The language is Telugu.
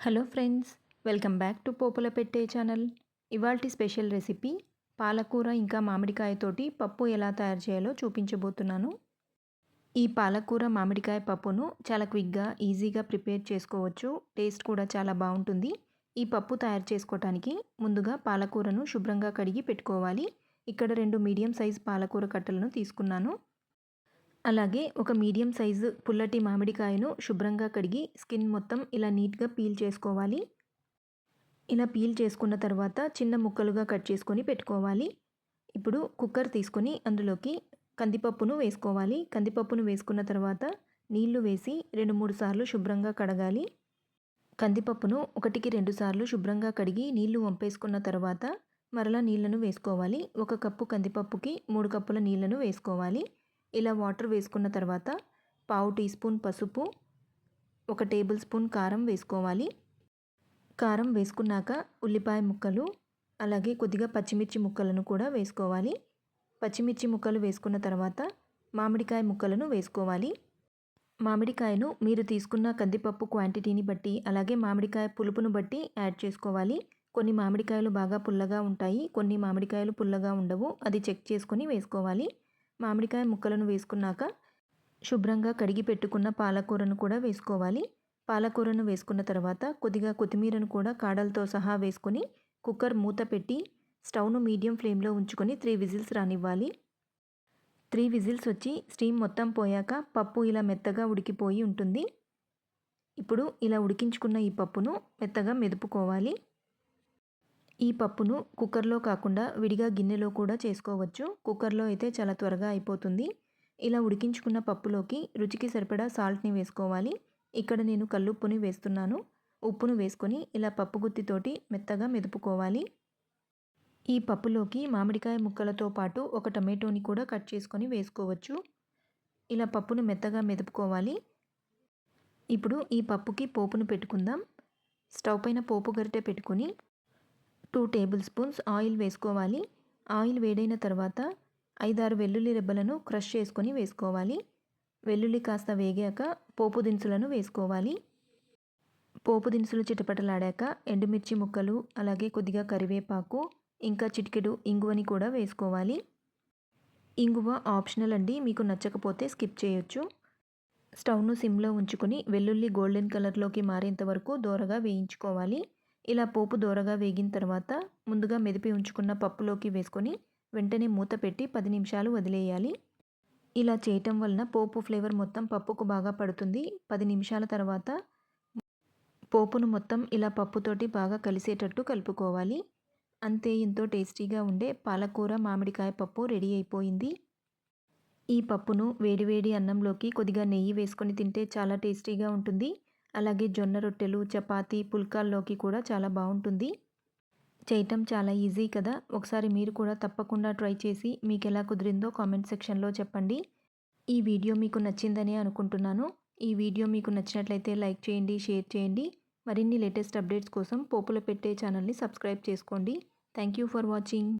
Hello friends welcome back to పోపుల పెట్టే ఛానల్. ఇవాల్టి స్పెషల్ రెసిపీ పాలకూర ఇంకా మామిడికాయతోటి పప్పు ఎలా తయారు చేయాలో చూపించబోతున్నాను. ఈ పాలకూర మామిడికాయ పప్పును చాలా క్విక్గా ఈజీగా ప్రిపేర్ చేసుకోవచ్చు. టేస్ట్ కూడా చాలా బాగుంటుంది. ఈ పప్పు తయారు చేసుకోవటానికి ముందుగా పాలకూరను శుభ్రంగా కడిగి పెట్టుకోవాలి. ఇక్కడ రెండు మీడియం సైజ్ పాలకూర కట్టలను తీసుకున్నాను. అలాగే ఒక మీడియం సైజు పుల్లటి మామిడికాయను శుభ్రంగా కడిగి స్కిన్ మొత్తం ఇలా నీట్గా పీల్ చేసుకోవాలి. ఇలా పీల్ చేసుకున్న తర్వాత చిన్న ముక్కలుగా కట్ చేసుకొని పెట్టుకోవాలి. ఇప్పుడు కుక్కర్ తీసుకొని అందులోకి కందిపప్పును వేసుకోవాలి. కందిపప్పును వేసుకున్న తర్వాత నీళ్ళు వేసి రెండు మూడు సార్లు శుభ్రంగా కడగాలి. కందిపప్పును ఒకటికి రెండు సార్లు శుభ్రంగా కడిగి నీళ్ళు వంపేసుకున్న తర్వాత మరలా నీళ్ళను వేసుకోవాలి. ఒక కప్పు కందిపప్పుకి మూడు కప్పుల నీళ్ళను వేసుకోవాలి. ఇలా వాటర్ వేసుకున్న తర్వాత పావు టీ స్పూన్ పసుపు ఒక టేబుల్ స్పూన్ కారం వేసుకోవాలి. కారం వేసుకున్నాక ఉల్లిపాయ ముక్కలు అలాగే కొద్దిగా పచ్చిమిర్చి ముక్కలను కూడా వేసుకోవాలి. పచ్చిమిర్చి ముక్కలు వేసుకున్న తర్వాత మామిడికాయ ముక్కలను వేసుకోవాలి. మామిడికాయను మీరు తీసుకున్న కందిపప్పు క్వాంటిటీని బట్టి అలాగే మామిడికాయ పులుపును బట్టి యాడ్ చేసుకోవాలి. కొన్ని మామిడికాయలు బాగా పుల్లగా ఉంటాయి కొన్ని మామిడికాయలు పుల్లగా ఉండవు అది చెక్ చేసుకొని వేసుకోవాలి. మామిడికాయ ముక్కలను వేసుకున్నాక శుభ్రంగా కడిగి పెట్టుకున్న పాలకూరను కూడా వేసుకోవాలి. పాలకూరను వేసుకున్న తర్వాత కొద్దిగా కొత్తిమీరను కూడా కాడలతో సహా వేసుకొని కుక్కర్ మూత పెట్టి స్టవ్ను మీడియం ఫ్లేమ్లో ఉంచుకొని త్రీ విజిల్స్ రానివ్వాలి. త్రీ విజిల్స్ వచ్చి స్టీమ్ మొత్తం పోయాక పప్పు ఇలా మెత్తగా ఉడికిపోయి ఉంటుంది. ఇప్పుడు ఇలా ఉడికించుకున్న ఈ పప్పును మెత్తగా మెదుపుకోవాలి. ఈ పప్పును కుక్కర్లో కాకుండా విడిగా గిన్నెలో కూడా చేసుకోవచ్చు. కుక్కర్లో అయితే చాలా త్వరగా అయిపోతుంది. ఇలా ఉడికించుకున్న పప్పులోకి రుచికి సరిపడా సాల్ట్ని వేసుకోవాలి. ఇక్కడ నేను కల్లుప్పుని వేస్తున్నాను. ఉప్పును వేసుకొని ఇలా పప్పు గుత్తితోటి మెత్తగా మెదుపుకోవాలి. ఈ పప్పులోకి మామిడికాయ ముక్కలతో పాటు ఒక టమాటోని కూడా కట్ చేసుకొని వేసుకోవచ్చు. ఇలా పప్పును మెత్తగా మెదుపుకోవాలి. ఇప్పుడు ఈ పప్పుకి పోపును పెట్టుకుందాం. స్టవ్ పైన పోపు గరిటె పెట్టుకొని టూ టేబుల్ స్పూన్స్ ఆయిల్ వేసుకోవాలి. ఆయిల్ వేడైన తర్వాత ఐదారు వెల్లుల్లి రెబ్బలను క్రష్ చేసుకొని వేసుకోవాలి. వెల్లుల్లి కాస్త వేగాక పోపు దినుసులను వేసుకోవాలి. పోపు దినుసులు చిటపటలాడాక ఎండుమిర్చి ముక్కలు అలాగే కొద్దిగా కరివేపాకు ఇంకా చిటికెడు ఇంగువని కూడా వేసుకోవాలి. ఇంగువ ఆప్షనల్ అండి మీకు నచ్చకపోతే స్కిప్ చేయొచ్చు. స్టవ్ను సిమ్లో ఉంచుకొని వెల్లుల్లి గోల్డెన్ కలర్లోకి మారేంత వరకు దోరగా వేయించుకోవాలి. ఇలా పోపు దోరగా వేగిన తర్వాత ముందుగా మెదిపి ఉంచుకున్న పప్పులోకి వేసుకొని వెంటనే మూత పెట్టి పది నిమిషాలు వదిలేయాలి. ఇలా చేయటం వలన పోపు ఫ్లేవర్ మొత్తం పప్పుకు బాగా పడుతుంది. పది నిమిషాల తర్వాత పోపును మొత్తం ఇలా పప్పుతోటి బాగా కలిసేటట్టు కలుపుకోవాలి. అంతే ఎంతో టేస్టీగా ఉండే పాలకూర మామిడికాయ పప్పు రెడీ అయిపోయింది. ఈ పప్పును వేడివేడి అన్నంలోకి కొద్దిగా నెయ్యి వేసుకొని తింటే చాలా టేస్టీగా ఉంటుంది. అలాగే జొన్న రొట్టెలు చపాతీ పుల్కాల్లోకి కూడా చాలా బాగుంటుంది. చేయటం చాలా ఈజీ కదా. ఒకసారి మీరు కూడా తప్పకుండా ట్రై చేసి మీకు ఎలా కుదిరిందో కామెంట్ సెక్షన్లో చెప్పండి. ఈ వీడియో మీకు నచ్చిందని అనుకుంటున్నాను. ఈ వీడియో మీకు నచ్చినట్లయితే లైక్ చేయండి షేర్ చేయండి. మరిన్ని లేటెస్ట్ అప్డేట్స్ కోసం పోపుల పెట్టే ఛానల్ని సబ్స్క్రైబ్ చేసుకోండి. Thank you for watching.